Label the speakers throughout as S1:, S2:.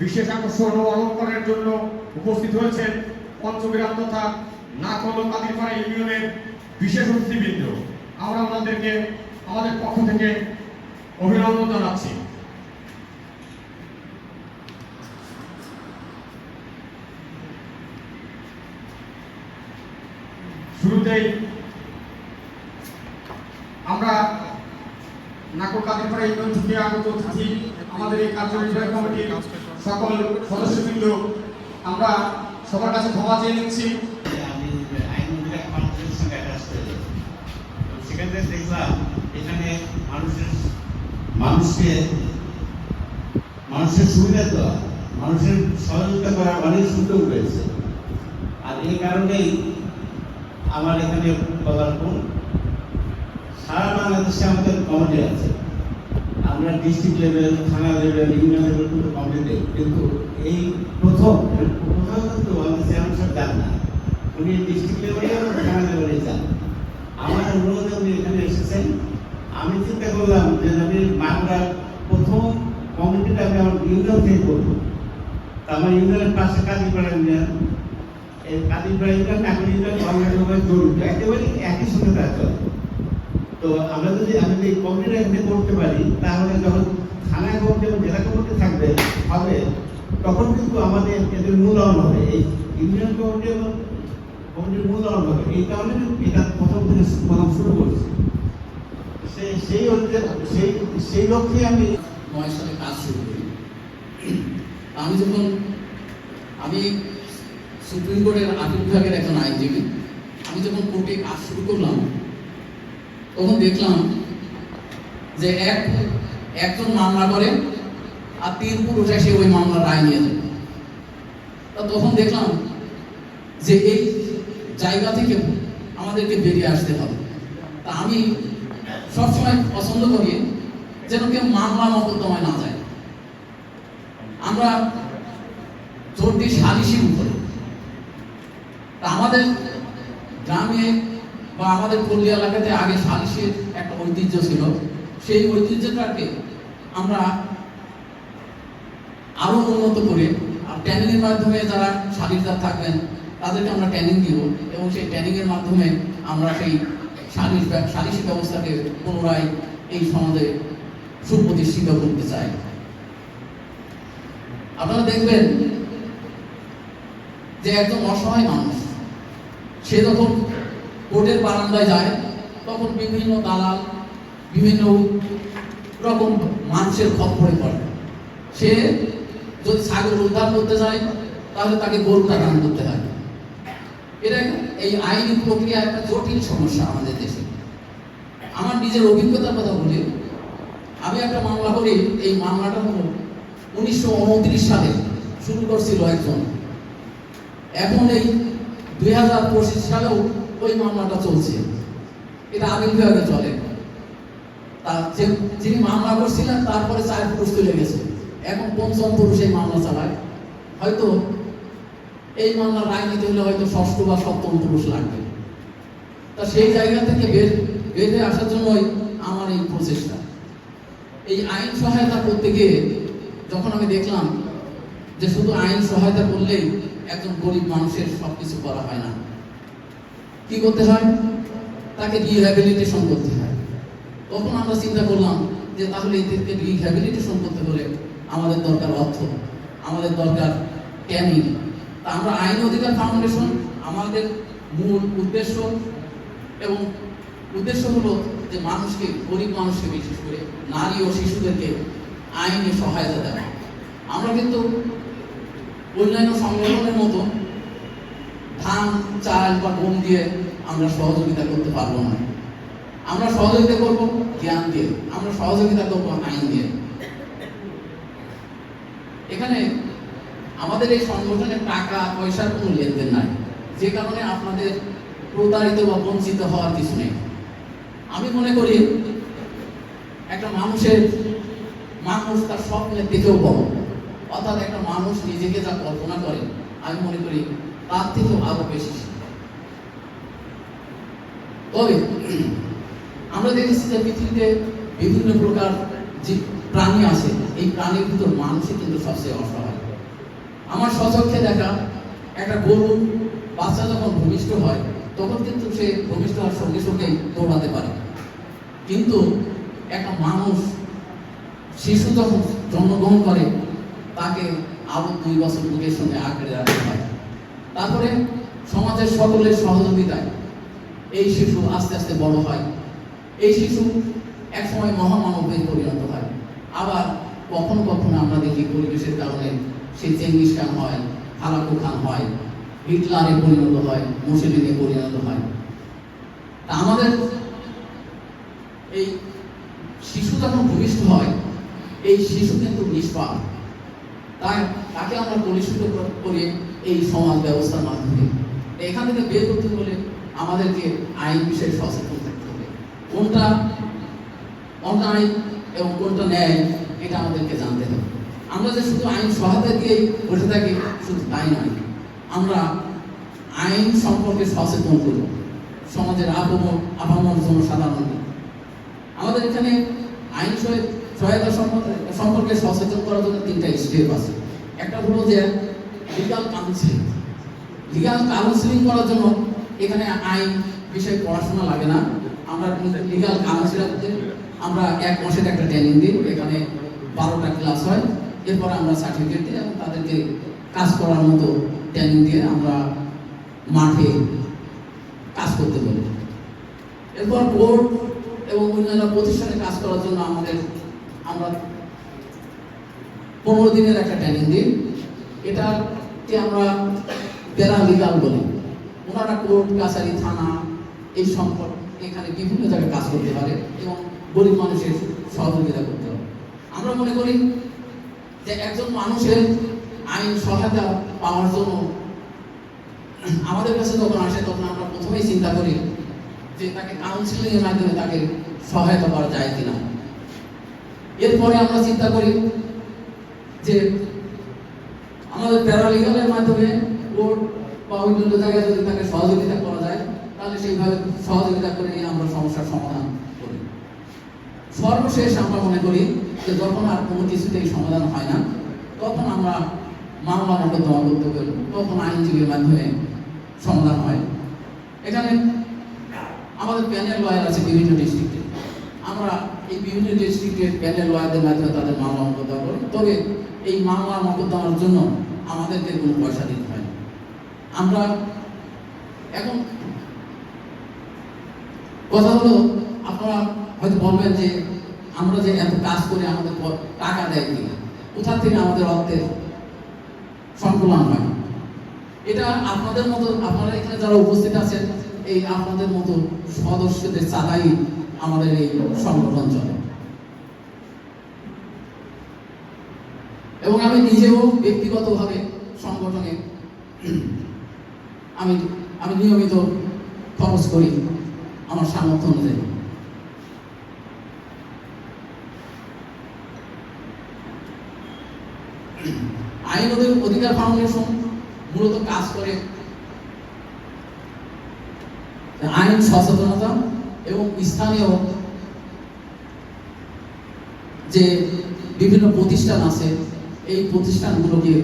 S1: বিশেষ আকর্ষণ ও অলঙ্করণের জন্য উপস্থিত হয়েছেন পঞ্চবিরাম তথা নাকল কাদিরপাড়া ইউনিয়নের বিশেষ অতিথিবৃন্দ। আমরা ওনাদেরকে আমাদের পক্ষ থেকে অভিনন্দন জানাচ্ছি। শুরুতেই আমরা নাকল কাদিরপাড়া ইউনিয়ন থেকে আগত থাকি। আমাদের এই কার্যনির্বাহী কমিটির সকল সদস্যবৃন্দ, আমরা সবার কাছে ক্ষমা চেয়ে নিচ্ছি
S2: আমি আইনবিভাগ মানুষের সঙ্গে অ্যাটাচ হয়ে যাই। তো দেখলাম এখানে মানুষের মানুষকে মানুষের সুবিধা দেওয়া মানুষের সহযোগিতা করার অনেক সুযোগ রয়েছে। আর এই কারণেই আমার এখানে পদার্পণ সারা বাংলাদেশে আমাদের কমিটি আছে। আমরা ডিস্ট্রিক্ট লেভেল থানা লেভেল ইউনিয়ন লেভেল কিন্তু কমিটি কিন্তু এই প্রথম প্রথম কিন্তু আমাদের চেয়ারম্যান সাহেব যান না। উনি ডিস্ট্রিক্ট লেভেলে থানা লেভেলে যান। আমার অনুরোধে উনি এখানে এসেছেন। আমি চিন্তা করলাম যে আমি বাংলার প্রথম কমিটিটা আমি আমার ইউনিয়ন থেকে করব। আমার ইউনিয়নের পাশে কাজীপাড়া ইউনিয়ন এই কাজীপাড়া ইউনিয়ন এখন ইউনিয়ন বাংলাদেশ জড়িত একেবারে একই সঙ্গে তারা চলে তো আমরা যদি আমি যদি কমিটিটা এখানে করতে পারি, তাহলে যখন থানা কমিটি এবং জেলা কমিটি থাকবে, হবে, তখন কিন্তু আমাদের এদের মূল্যায়ন হবে এই ইউনিয়ন কমিটি এবং কমিটির মূল্যায়ন হবে এই কারণে এটা প্রথম থেকে প্রথম শুরু করছি। সেই সেই সেই সেই লক্ষ্যে আমি
S3: নয় সালে কাজ শুরু করি। আমি যখন, আমি সুপ্রিম কোর্টের আপিল বিভাগের একজন আইনজীবী, আমি যখন কোর্টে কাজ শুরু করলাম, তখন দেখলাম যে এক, একজন মামলা করে আর তিন পুরুষ এসে ওই মামলার রায় নিয়ে যায়। তখন দেখলাম যে এই জায়গা থেকে আমাদেরকে বেরিয়ে আসতে হবে। তা আমি সবসময় পছন্দ করি যেন কেউ মামলা মকদ্দমায় না যায়। আমরা জোর দিই সালিশির উপরে। তা আমাদের গ্রামে বা আমাদের পল্লী এলাকাতে আগে সালিশের একটা ঐতিহ্য ছিল। সেই ঐতিহ্যটাকে আমরা আরও উন্নত করে, আর এর মাধ্যমে যারা সালিশদার থাকবেন তাদেরকে আমরা ট্রেনিং দিব এবং সেই ট্রেনিং এর মাধ্যমে আমরা সেই সালিশ সালিশি ব্যবস্থাকে পুনরায় এই সমাজে সুপ্রতিষ্ঠিত করতে চাই। আপনারা দেখবেন যে একজন অসহায় মানুষ, সে যখন কোর্টের বারান্দায় যায়, তখন বিভিন্ন দালাল, বিভিন্ন রকম মানুষের খপ্পরে পড়ে। সে যদি ছাগল উদ্ধার করতে যায়, তাহলে তাকে গরুটা দান করতে হয়। এটা এই আইনি প্রক্রিয়া একটা জটিল সমস্যা আমাদের দেশে। আমার নিজের অভিজ্ঞতার কথা বলি। আমি একটা মামলা করি, এই মামলাটা হলো উনিশশো উনত্রিশ সালে শুরু করছিল একজন। এখন এই দুই হাজার পঁচিশ সালেও ওই মামলাটা চলছে। এটা আপিল বিভাগে চলে। তা যে- যিনি মামলা করছিলেন, তারপরে চার পুরুষ তুলে গেছে। এখন পঞ্চম পুরুষ এই মামলা চালায়। হয়তো এই মামলার রায় নিতে হলে হয়তো ষষ্ঠ বা সপ্তম পুরুষ লাগবে। তা সেই জায়গা থেকে বের বের আসার জন্যই আমার এই প্রচেষ্টা। এই আইন সহায়তা করতে গিয়ে যখন আমি দেখলাম যে শুধু আইন সহায়তা করলেই একজন গরিব মানুষের সবকিছু করা হয় না, কি করতে হয়? তাকে রিহ্যাবিলিটেশন করতে হয়। তখন আমরা চিন্তা করলাম যে তাহলে এদেরকে রিহ্যাবিলিটেশন করতে হলে আমাদের দরকার অর্থ, আমাদের দরকার ট্যানিং আমরা আইন অধিকার ফাউন্ডেশন, আমাদের মূল উদ্দেশ্য এবং উদ্দেশ্য হলো যে মানুষকে, গরিব মানুষকে বিশেষ করে নারী ও শিশুদেরকে আইনে সহায়তা দেওয়া। আমরা কিন্তু অন্যান্য সংগঠনের মতো ধান, চাল বা গম দিয়ে আমরা সহযোগিতা করতে পারব না। আমরা সহযোগিতা করব জ্ঞান দিয়ে, আমরা সহযোগিতা করব আইন দিয়ে। এখানে আমাদের এই সংগঠনের টাকা, পয়সার কোনো লেনদেন নাই। যে কারণে আপনাদের প্রতারিত বা বঞ্চিত হওয়ার কিছু নেই। আমি মনে করি, একটা মানুষের মানুষ তার স্বপ্নের দিকেও বড়। অর্থাৎ একটা মানুষ নিজেকে যা কল্পনা করে, আমি মনে করি তার থেকেও আরও বেশি তবে, আমরা দেখেছি যে পৃথিবীতে বিভিন্ন প্রকার যে প্রাণী আছে, এই প্রাণীর ভিতর মানুষই কিন্তু সবচেয়ে অসহায়। আমার সচক্ষে দেখা একটা গরু, বাচ্চা যখন ভূমিষ্ঠ হয়, তখন কিন্তু সে ভূমিষ্ঠ হওয়ার সঙ্গে সঙ্গে দৌড়াতে পারে। কিন্তু একটা মানুষ, শিশু যখন জন্মগ্রহণ করে, তাকে আরও দুই বছর বুকের সঙ্গে আঁকড়ে রাখতে হয়। তারপরে সমাজের সকলের সহযোগিতায় এই শিশু আস্তে আস্তে বড় হয়। এই শিশু একসময় মহামানবে পরিণত হয়। আবার কখনো কখনো আমরা দেখি পরিবেশের কারণে সে চেঙ্গিস খান হয় হালাকু খান হয়, হিটলারে পরিণত হয় মুসলিমে পরিণত হয়। তা আমাদের এই শিশু যখন ভূমিষ্ঠ হয়, এই শিশু কিন্তু নিষ্পাপ। তাই তাকে আমরা পরিশুদ্ধ করে এই সমাজ ব্যবস্থার মাধ্যমে। এখান থেকে বের করতে হলে আমাদেরকে আইন বিষয়ে সচেতন থাকতে হবে। কোনটা অন্যায় এবং কোনটা ন্যায়, এটা আমাদেরকে জানতে হবে। আমরা যে শুধু আইন সহায়তা দিয়ে বসে থাকি, শুধু তাই নয়, আমরা আইন সম্পর্কে সচেতন করব সমাজের আবহাওয়া আবহাওয়ার জন্য সাধারণ আমাদের এখানে আইন সহায়- সহায়তা সম্পর্কে সম্পর্কে সচেতন করার জন্য তিনটা স্টেপ আছে। একটা হলো যে লিগাল কাউন্সিলিং লিগাল কাউন্সিলিং করার জন্য এখানে আইন বিষয়ে পড়াশোনা লাগে না। আমরা লিগাল কাউন্সিলারদের আমরা এক মাসের একটা ট্রেনিং দিই। এখানে বারোটা ক্লাস হয়। এরপর আমরা সার্টিফিকেট এবং তাদেরকে কাজ করার মতো ট্রেনিং দিয়ে আমরা মাঠে কাজ করতে পারি। এরপর কোর্ট এবং অন্যান্য প্রতিষ্ঠানে কাজ করার জন্য আমাদের আমরা পনেরো দিনের একটা ট্রেনিং দিই। এটাকে আমরা প্যারা লিগাল বলি। ওনারা কোর্ট কাছারি থানা, এই সম্পর্ক এখানে বিভিন্ন জায়গায় কাজ করতে পারে এবং গরিব মানুষের সহযোগিতা করতে হবে আমরা মনে করি যে একজন মানুষের আইন সহায়তা পাওয়ার জন্য আমাদের কাছে যখন আসে, তখন আমরা প্রথমেই চিন্তা করি যে তাকে কাউন্সিলিং এর মাধ্যমে তাকে সহায়তা করা যায় কিনা। এরপরে আমরা চিন্তা করি যে আমাদের প্যারালিগালের মাধ্যমে কোর্ট বা অন্যান্য জায়গায় যদি তাকে সহযোগিতা করা যায়, তাহলে সেইভাবে সহযোগিতা করে নিয়ে আমরা সমস্যার সমাধান করি। সর্বশেষ আমরা মনে করি যে যখন আর কোনো কিছুতেই সমাধান হয় না, তখন আমরা মামলা মোকদ্দমা করতে পারি, তখন আইনজীবীর মাধ্যমে সমাধান হয়। এখানে আমাদের প্যানেল লয়ার আছে বিভিন্ন ডিস্ট্রিক্টে আমরা এই বিভিন্ন ডিস্ট্রিক্টের প্যানেল লয়ারদের মাধ্যমে তাদের মামলা মোকদ্দমা করি। তবে এই মামলা মোকদ্দমার জন্য আমাদেরকে কোনো পয়সা দিতে হয়। আমরা এখন কথা হলো, আপনারা হয়তো বলবেন যে আমরা যে এত কাজ করে আমাদের টাকা দেয় কি কোথা থেকে আমাদের অর্থের সংকুলন হয়? এটা আপনাদের মতো, আপনারা এখানে যারা উপস্থিত আছেন, এই আপনাদের মতো সদস্যদের চালাই আমাদের এই সংগঠন চলে। এবং আমি নিজেও ব্যক্তিগতভাবে সংগঠনে আমি আমি নিয়মিত খরচ করি আমার সামর্থ্য অনুযায়ী। আইন অধি- অধিকার ফাউন্ডেশন মূলত কাজ করে। আইন, সচেতনতা এবং স্থানীয় যে বিভিন্ন প্রতিষ্ঠান আছে, এই প্রতিষ্ঠানগুলোকে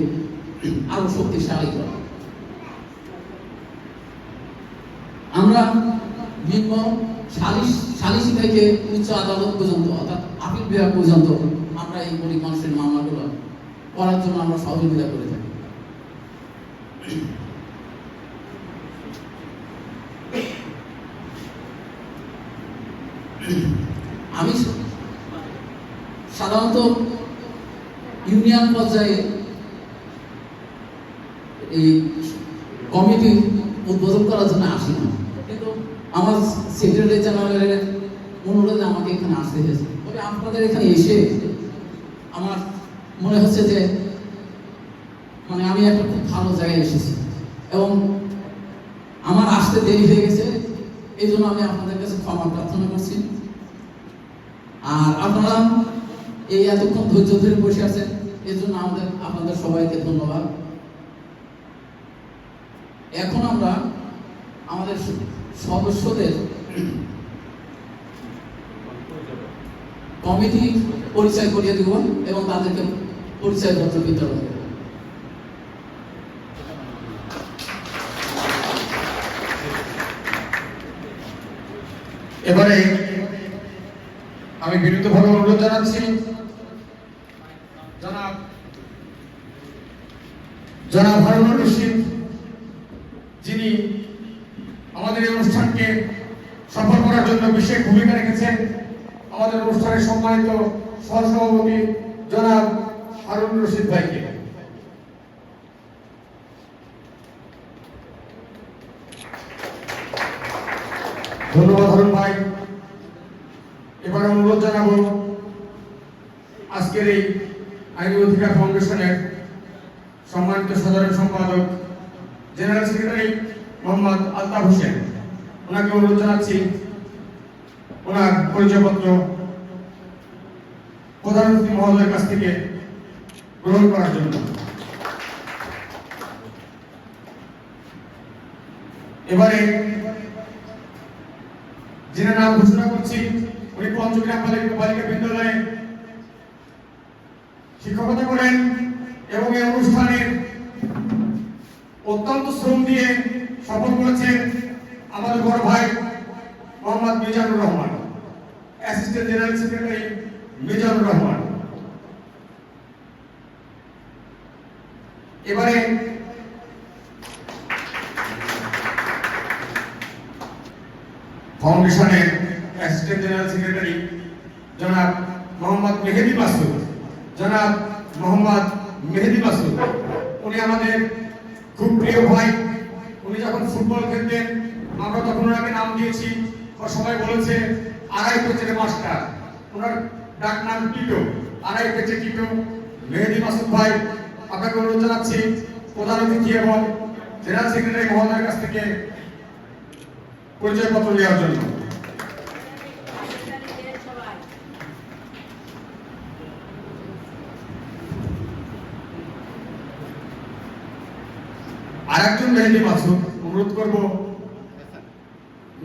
S3: আরও শক্তিশালী করা। আমরা নিম্ন সালিশ, সালিসি থেকে উচ্চ আদালত পর্যন্ত, অর্থাৎ আপিল বিভাগ পর্যন্ত আমরা এই গরিব মানুষের মামলাগুলো করার জন্য আমরা সহযোগিতা করে থাকি। আমি সাধারণত ইউনিয়ন পর্যায়ে এই কমিটি উদ্বোধন করার জন্য আসি না। কিন্তু আমার সেক্রেটারি জেনারেলের অনুরোধে আমাকে এখানে আসতে হয়েছে। তবে আপনাদের এখানে এসে আমার মনে হচ্ছে যে মানে আমি একটা খুব ভালো জায়গায় এসেছি। এবং আমার আসতে দেরি হয়ে গেছে, এই জন্য আমি আপনাদের কাছে ক্ষমা প্রার্থনা করছি। আর আপনারা এই এতক্ষণ ধৈর্য ধরে বসে আছেন এই জন্য আমাদের, আপনাদের সবাইকে ধন্যবাদ। এখন আমরা আমাদের সদস্যদের কমিটি পরিচয় করিয়ে দেব এবং তাদেরকে বিতরণ।
S1: এবারে আমি বিনীতভাবে অনুরোধ জানাচ্ছি, জনাব জনাব রশিদ যিনি আমাদের এই অনুষ্ঠানকে সফল করার জন্য বিশেষ ভূমিকা রেখেছেন। আমাদের অনুষ্ঠানের সম্মানিত সহসভাপতি জনাব হারুন রশিদ ভাইকে। ধন্যবাদ হারুন ভাই। এবার অনুরোধ জানাব, আজকের এই আইনি অধিকার ফাউন্ডেশনের সম্মানিত সাধারণ সম্পাদক, জেনারেল সেক্রেটারি মোহাম্মদ আলতাফ হোসেন। ওনাকে অনুরোধ জানাচ্ছি, ওনার পরিচয়পত্র প্রধান অতিথি মহোদয়ের কাছ থেকে গ্রহণ করার জন্য। এবারে যিনি নাম ঘোষণা করছি, উনি পঞ্চগ্রাম বালিকা বালিকা বিদ্যালয়ে শিক্ষকতা করেন এবং এই অনুষ্ঠানের অত্যন্ত শ্রম দিয়ে সফল করেছেন আমাদের বড় ভাই Mohammad Mizanur Rahman assistant general secretary Mizanur Rahman. এবারে ফাউন্ডেশনের অ্যাসিস্ট্যান্ট জেনারেল সেক্রেটারি জনাব মোহাম্মদ মেহেদি মাসুদ, জনাব মোহাম্মদ মেহেদি মাসুদ, উনি আমাদের খুব প্রিয় ভাই। উনি যখন ফুটবল খেলতেন, আমরা তখন ওনাকে নাম দিয়েছি। সবাই বলেছে, আড়াই পেচের মাস্টার। ওনার ডাক নাম টিটো, আড়াই পেচে টিটো। মেহেদি মাসুদ ভাই আপনাকে অনুরোধ জানাচ্ছি, প্রধান অতিথি এবং জেনারেল সেক্রেটারি মহোদয়ের কাছ থেকে পরিচয়পত্র নেওয়ার জন্য। আর একজন মেহেদি মাসুদ, অনুরোধ করব,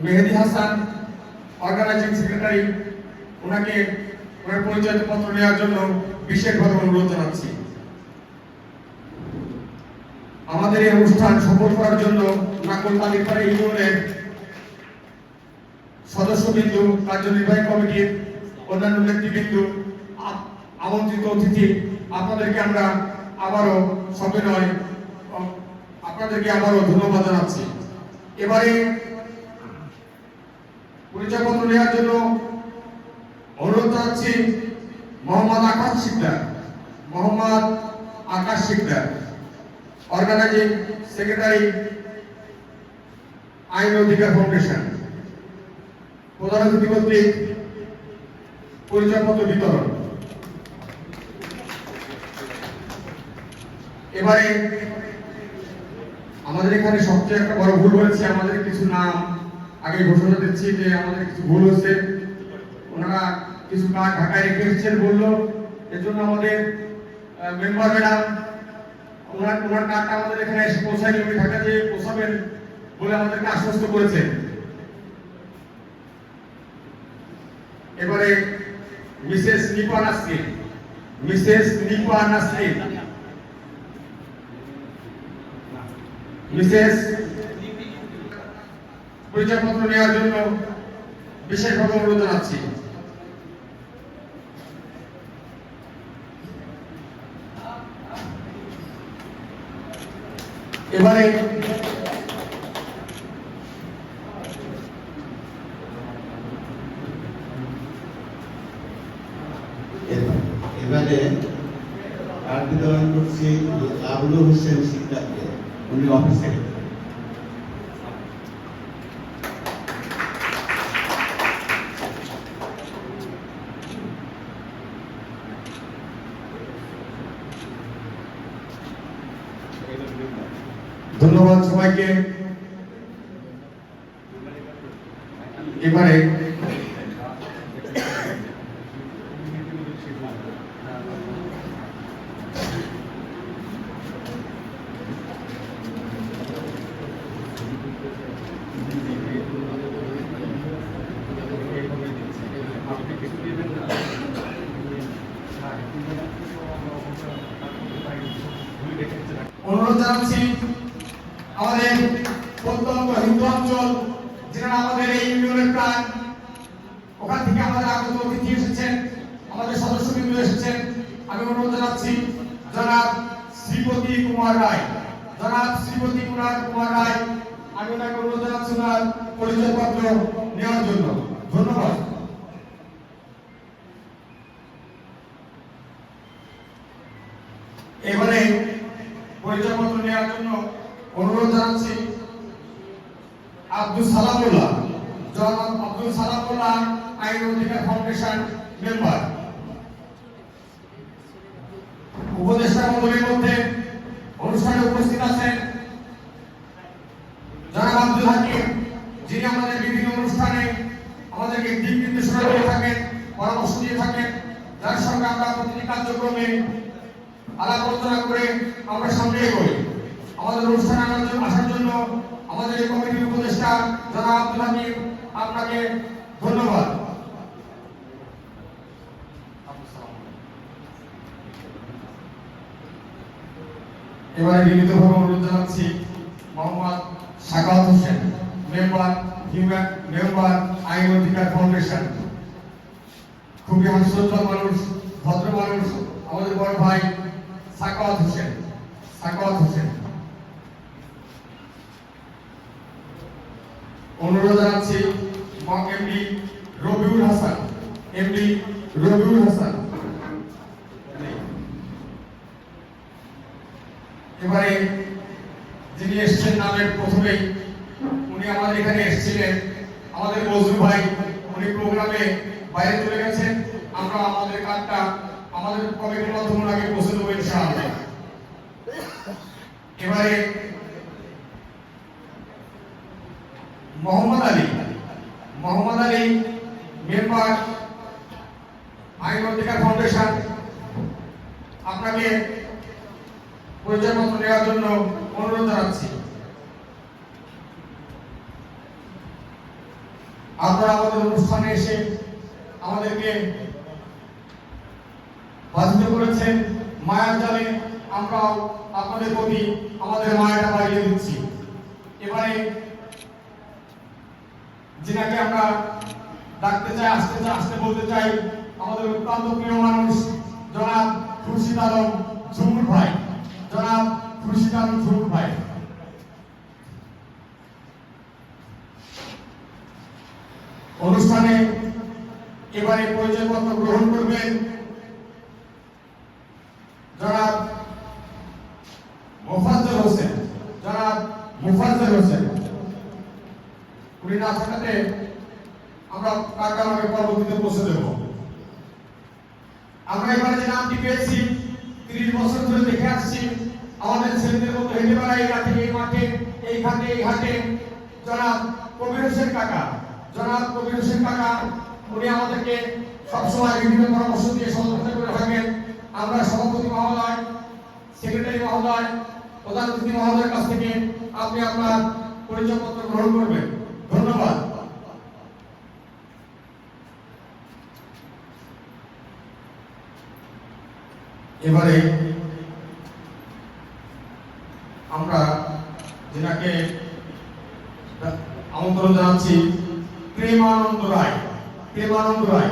S1: মেহেদি হাসান অর্গানাইজিং সেক্রেটারি ওনাকে ওনার পরিচয় পত্র নেওয়ার জন্য বিশেষভাবে অনুরোধ জানাচ্ছি। আমাদের এই অনুষ্ঠান সফল করার জন্য নাকল তালিকার ইউনিয়নের সদস্যবৃন্দ, কার্যনির্বাহী কমিটির অন্যান্য নেতৃবৃন্দ আমন্ত্রিত অতিথি, আপনাদেরকে আমরা আবারও সবিনয় আপনাদেরকে আবারও ধন্যবাদ জানাচ্ছি। এবারে পরিচয়পত্র নেওয়ার জন্য অনুরোধ জানাচ্ছি Mohammad Akash Sikdar, Mohammad Akash Sikdar. Organising secretary Ain Odhikar foundation প্রধান অতিথি কর্তৃক পরিচয়পত্র বিতরণ। এবারে আমাদের এখানে সবচেয়ে একটা বড় ভুল হয়েছে, আমাদের কিছু নাম আগে ঘোষণা দিচ্ছি যে আমাদের কিছু ভুল হচ্ছে ওনারা কিছু কাজ ঢাকায় রেখে এসেছেন বলল। এর জন্য আমাদের মেম্বার ম্যাডাম ওনার ওনার কার্ডটা আমাদের এখানে এসে পৌঁছায়নি উনি ঢাকা যেয়ে পৌঁছাবেন বলে আমাদেরকে আশ্বস্ত করেছেন এবারে Mrs Nipa Nasrin, Mrs Nipa Nasrin. Mrs পরিচয়পত্র নেওয়ার জন্য বিশেষভাবে অনুরোধ জানাচ্ছি। এবারে
S2: এবারে কার্ড বিতরণ করছি আবুল হোসেন শিকদারকে উনি অফিস সেক্রেটারি
S1: অনুরোধ জানাচ্ছি, আমাদের প্রত্যন্ত হিন্দু অঞ্চল যারা আমাদের এই ইউনিয়নের প্রাণ ওখান থেকে আমাদের আগত অতিথি এসেছেন, আমাদের সদস্যবৃন্দ এসেছেন। আমি অনুরোধ জানাচ্ছি, জনাব শ্রীপতি কুমার রায়। জনাব শ্রীপতি কুমার কুমার রায়, আমি ওনাকে অনুরোধ জানাচ্ছি ওনার পরিচয়পত্র নেওয়ার জন্য। ধন্যবাদ এবারে পরিচয়পত্র নেওয়ার জন্য অনুরোধ জানাচ্ছি। আব্দুল সালামুল্লাহ, জনাব আব্দুল সালামুল্লাহ আইন অধিকার ফাউন্ডেশন মেম্বার। উপদেষ্টা মন্ডলীর মধ্যে অনুষ্ঠানে উপস্থিত আছেন জনাব আব্দুল হাকিম যিনি আমাদের বিভিন্ন অনুষ্ঠানে আমাদেরকে দিক নির্দেশনা দিয়ে থাকেন পরামর্শ দিয়ে থাকেন যার সঙ্গে আমরা প্রতিটি কার্যক্রমে আলাপ আলোচনা করে আমরা সামনে এগোই আমাদের অনুষ্ঠানে আনার জন্য আসার জন্য কমিটির উপদেষ্টা জনাব আব্দুল হাকিম আপনাকে ধন্যবাদ। এবারে অনুরোধ জানাচ্ছি Mohammad Sakat Hossain, member, human, member Ain Odhikar foundation. খুবই হাস্যোজ্জ্বল মানুষ, ভদ্র মানুষ, আমাদের বড় ভাই সাকাওয়াত হোসেন সাকাওয়াত হোসেন। অনুরোধ জানাচ্ছি এমডি রবিউল হাসান এমডি রবিউল হাসান। এবারে যিনি এসেছেন নামের প্রথমেই উনি আমাদের এখানে এসেছিলেন। আমাদের মজরু ভাই, উনি প্রোগ্রামে বাইরে চলে গেছেন। আমরা আমাদের কার্ডটা আমাদের কমিটির মাধ্যমে ওনাকে পৌঁছে দেবো ইনশাআল্লাহ। এবারে মোহাম্মদ আলী। মোহাম্মদ আলী মেম্বার অধিকার ফাউন্ডেশন আপনাকে পরিচয়পত্র নেওয়ার জন্য অনুরোধ জানাচ্ছি। আপনারা আমাদের অনুষ্ঠানে এসে আমাদেরকে বাধিত করেছেন। মায়ার জালে আমরাও আপনাদের প্রতি আমাদের মায়াটা বাড়িয়ে দিচ্ছি। এবারে যিনাকে আমরা ডাকতে চাই, আসতে চাই, আসতে বলতে চাই, আমাদের অত্যন্ত প্রিয় মানুষ জনাব খুরশিদ আলম ঝুমুর ভাই। জনাব খুরশিদ আলম ঝুমুর ভাই। অনুষ্ঠানে এবারে পরিচয়পত্র গ্রহণ করবেন জনাব মোফাজ্জল হোসেন। জনাব মোফাজ্জল হোসেন। উনি না থাকাতে আমরা কাকা নামে পরবর্তীতে পৌঁছে দেব। আমরা এবারে যে নামটি পেয়েছি, তিরিশ বছর ধরে দেখে আসছি, আমাদের ছেলেদের মতো হেঁটে বেড়াই এই থেকে এই মাঠে, এই ঘাটে এই ঘাটে জনাব কবির হোসেন কাকা, জনাব কবির হোসেন কাকা, উনি আমাদেরকে সবসময় বিভিন্ন পরামর্শ দিয়ে সহযোগিতা করে থাকেন। আমরা সভাপতি মহোদয়, সেক্রেটারি মহোদয়, প্রধান অতিথি মহোদয়ের কাছ থেকে আপনি আপনার পরিচয়পত্র গ্রহণ করবেন। ধন্যবাদ। এবারে আমরা যেটাকে আমন্ত্রণ জানাচ্ছি প্রেমানন্দ রায়। প্রেমানন্দ রায়।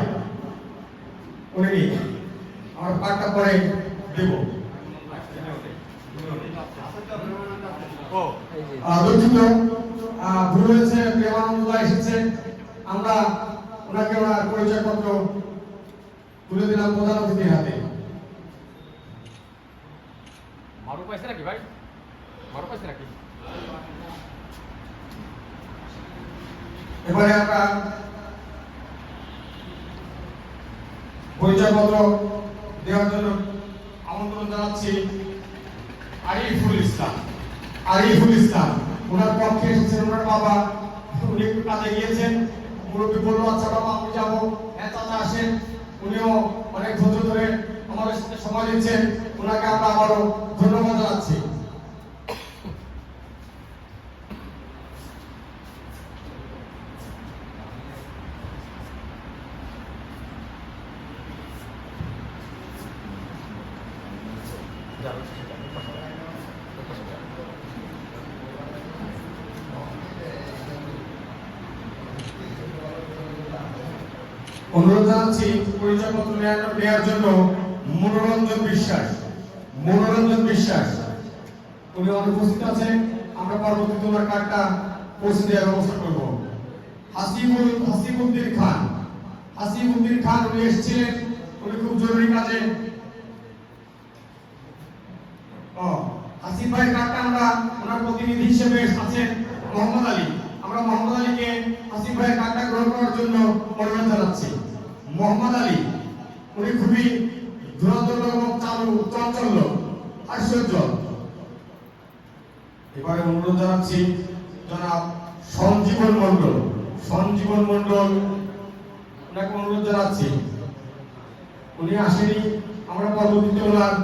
S1: উনি আমার পাঠটা পরে দেব। আহ, দুঃখিত আহ, ভুল হয়েছে প্রেমানন্দ এসেছেন আমরা ওনাকে ওনার পরিচয়পত্র তুলে দিলাম প্রধান অতিথির হাতে।
S4: মারু পাইছে নাকি ভাই? মারু পাইছে নাকি?
S1: এবারে আমরা পরিচয়পত্র দেওয়ার জন্য আমন্ত্রণ জানাচ্ছি আরিফুল ইসলাম। আরিফুল ইসলাম। ওনার পক্ষে এসেছেন ওনার বাবা। উনি একটু কাজে গিয়েছেন। মুরব্বী বলল আচ্ছা বাবা, আমি যাব। হ্যাঁ আসেন। উনিও অনেক ধৈর্য ধরে আমাদের সাথে সময় দিচ্ছেন। ওনাকে আমরা আবারও ধন্যবাদ জানাচ্ছি। অনুরোধ জানাচ্ছি পরিচয়পত্র নেওয়ার জন্য মনোরঞ্জন বিশ্বাস মনোরঞ্জন বিশ্বাস। উনি অনুপস্থিত আছেন, আমরা পরবর্তীতে ওনার কার্ডটা পৌঁছে দেওয়ার ব্যবস্থা করব। হাসিবুল হাসিবুদ্দিন খান। হাসিবুদ্দিন খান, উনি এসেছিলেন, উনি খুব জরুরি কাজে। ও, হাসিব ভাই কার্ডটা আমরা ওনার প্রতিনিধি হিসেবে আছেন মোহাম্মদ আলী। আমরা মোহাম্মদ আলীকে হাসিব ভাইয়ের কার্ডটা গ্রহণ করার জন্য অনুরোধ জানাচ্ছি। মোহাম্মদ আলী, উনি খুবই ধুরন্ধর এবং চালু চঞ্চল আশ্চর্য। এবারে অনুরোধ জানাচ্ছি জনাব সঞ্জীবন মন্ডল সঞ্জীবন মন্ডল ওনাকে অনুরোধ জানাচ্ছি। উনি আসেনি, আমরা পরবর্তীতে ওনার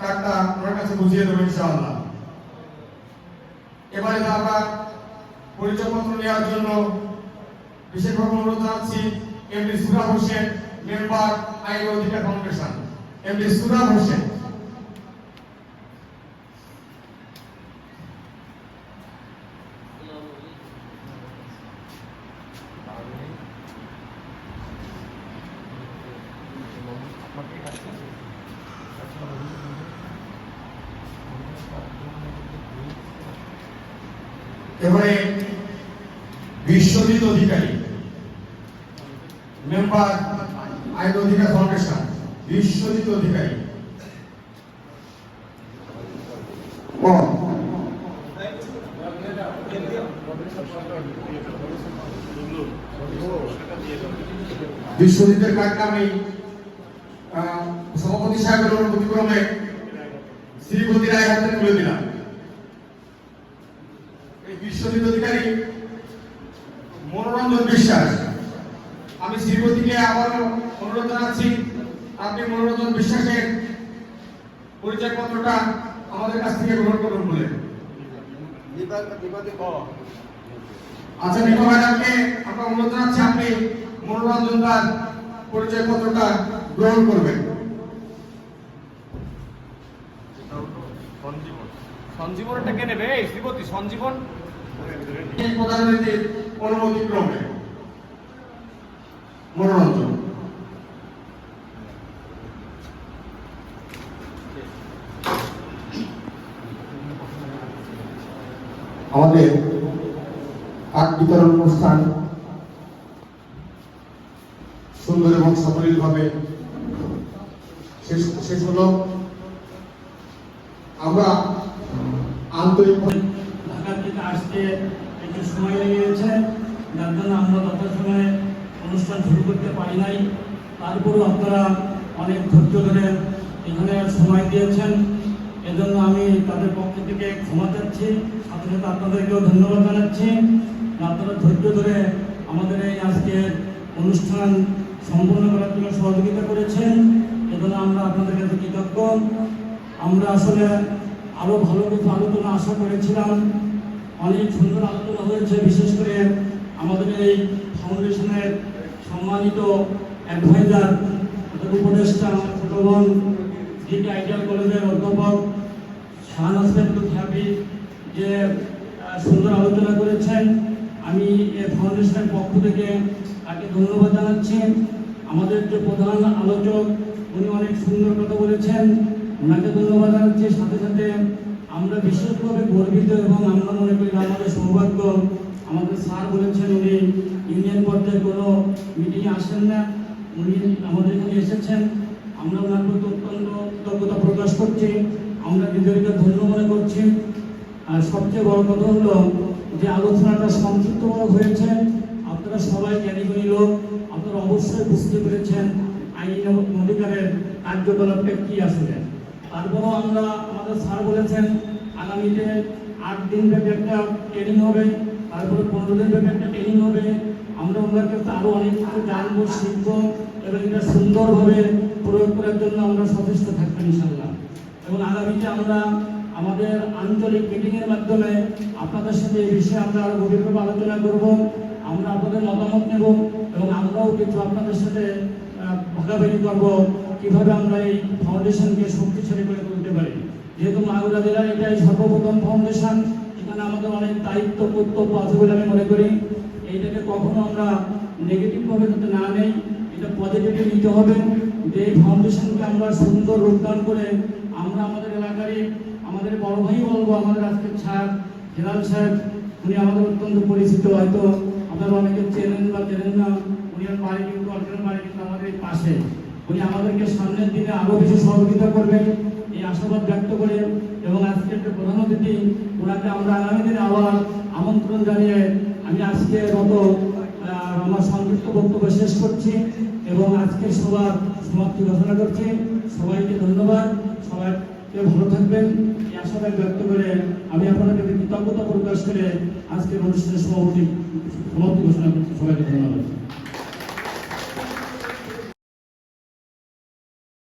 S1: কার্ডটা ওনার কাছে বুঝিয়ে দেবো ইনশাআল্লাহ। এবারে আমরা পরিচয়পত্র নেওয়ার জন্য বিশেষভাবে অনুরোধ জানাচ্ছি এমডি সুরা হোসেন মেম্বার আইন অধিকার ফাউন্ডেশন এমডি সুরা হোসেন এবারে বিশ্বজিৎ অধিকারী মেম্বার আইন অধিকার ফাউন্ডেশন বিশ্বজিৎ অধিকারী। বিশ্বজিতের কার্ডটা আমি সভাপতি সাহেবের অনুমতি ক্রমে শ্রীপতি রায় হাতে তুলে দিলাম। এই বিশ্বজিৎ অধিকারী মনোরঞ্জন বিশ্বাস আমি শ্রীপতিকে আবারও অনুরোধ জানাচ্ছি আপনি মনোরঞ্জন বিশ্বাসের পরিচয়পত্রটা আমাদের কাছ থেকে গ্রহণ করুন বলে। আচ্ছা নিপা ম্যাডামকে আমরা অনুরোধ জানাচ্ছি আপনি মনোরঞ্জন দার পরিচয়পত্রটা গ্রহণ করবেন।
S4: সঞ্জীবন। সঞ্জীবনটা কে নেবে? শ্রীপতি সঞ্জীবন?
S1: প্রধানমন্ত্রীর অনুমতি ক্রমে মনোরঞ্জন। আমাদের কাঠ বিতরণ অনুষ্ঠান সুন্দর এবং সাবলীলভাবে শেষ শেষ হলো। আমরা আন্তরিক
S5: ঢাকা থেকে আসতে একটু সময় লেগে গেছে যার জন্য আমরা যথাসময়ে অনুষ্ঠান শুরু করতে পারি নাই। তারপরেও আপনারা অনেক ধৈর্য ধরে এখানে সময় দিয়েছেন। এজন্য আমি তাদের পক্ষ থেকে ক্ষমা চাচ্ছি। সাথে সাথে আপনাদেরকেও ধন্যবাদ জানাচ্ছি। আপনারা ধৈর্য ধরে আমাদের এই আজকের অনুষ্ঠান সম্পন্ন করার জন্য সহযোগিতা করেছেন। এজন্য আমরা আপনাদের কাছে কৃতজ্ঞ। আমরা আসলে আরও ভালো কিছু আলোচনা আশা করেছিলাম। অনেক সুন্দর আলোচনা হয়েছে, বিশেষ করে আমাদের এই ফাউন্ডেশনের সম্মানিত অ্যাডভাইজার উপদেষ্টা আমার ছোট বোন ডিটি আইডিয়াল কলেজের অধ্যাপক, শাহানাজ খ্যাপি যে সুন্দর আলোচনা করেছেন, আমি এ ফাউন্ডেশনের পক্ষ থেকে তাকে ধন্যবাদ জানাচ্ছি। আমাদের যে প্রধান আলোচক, উনি অনেক সুন্দর কথা বলেছেন। ওনাকে ধন্যবাদ জানাচ্ছি। সাথে সাথে আমরা বিশেষভাবে গর্বিত এবং আমরা মনে করি আমাদের সৌভাগ্য, আমাদের স্যার বলেছেন উনি ইউনিয়ন পর্যায়ে কোনো মিটিংয়ে আসেন না। উনি আমাদের এখানে এসেছেন। আমরা ওনার প্রতি অত্যন্ত কৃতজ্ঞতা প্রকাশ করছি। আর সবচেয়ে বড় কথা হলো যে আলোচনাটা সংক্ষিপ্ত হয়েছে। আপনারা সবাই জ্ঞানীগুণী লোক, আপনারা অবশ্যই বুঝতে পেরেছেন আইন অধিকারের কার্যকলাপটা কি আসলে। তারপরেও আমরা আমাদের স্যার বলেছেন আগামীতে আট দিন ব্যাপী একটা ট্রেনিং হবে, তারপরে পনেরো দিন ব্যাপী একটা ট্রেনিং হবে। আমরা ওনার কাছে আরও অনেক কিছু জানব, শিখব এবং এটা সুন্দরভাবে প্রয়োগ করার জন্য আমরা সচেষ্ট থাকব ইনশাল্লাহ এবং আগামীতে আমরা আমাদের আঞ্চলিক মিটিংয়ের মাধ্যমে আপনাদের সাথে এই বিষয়ে আমরা আরও গভীরভাবে আলোচনা করব, আমরা আপনাদের মতামত নেব এবং আমরাও কিছু আপনাদের সাথে ভাগাভাগি করব কীভাবে আমরা এই ফাউন্ডেশনকে শক্তিশালী করে তুলতে পারি। যেহেতু মাগুরা জেলার এটাই সর্বপ্রথম ফাউন্ডেশন এখানে আমাদের অনেক দায়িত্ব, কর্তব্য আছে বলে আমি মনে করি। এইটাকে কখনো আমরা নেগেটিভ ভাবে যাতে না নেই, এটা পজিটিভলি নিতে হবে। যে এই ফাউন্ডেশনকে আমরা সুন্দর রূপদান করে আমরা আমাদের এলাকারই আমাদের বড় ভাই বলব, আমাদের আজকে সাহেব হেলাল সাহেব, উনি আমাদের অত্যন্ত পরিচিত, হয়তো আপনারা অনেকে চেনেন বা চেনেন না, উনি বাড়ি কিন্তু অর্জনের বাড়ি কিন্তু আমাদের পাশে। উনি আমাদেরকে সামনের দিনে আরও বেশি সহযোগিতা করবেন, এই আশাবাদ ব্যক্ত করে এবং আজকে একটা প্রধান অতিথি, ওনাকে আমরা আগামী দিনে আবার আমন্ত্রণ জানিয়ে আমি আজকে মতো আমার সংক্ষিপ্ত বক্তব্য শেষ করছি এবং আজকের সবার সমাপ্তি ঘোষণা করছি। সবাইকে ধন্যবাদ। সবাইকে ভালো থাকবেন। এই আশাবাদ ব্যক্ত করে আমি আপনাদের কৃতজ্ঞতা প্রকাশ করে আজকের অনুষ্ঠানের সভাপতি সমাপ্তি ঘোষণা সবাইকে ধন্যবাদ।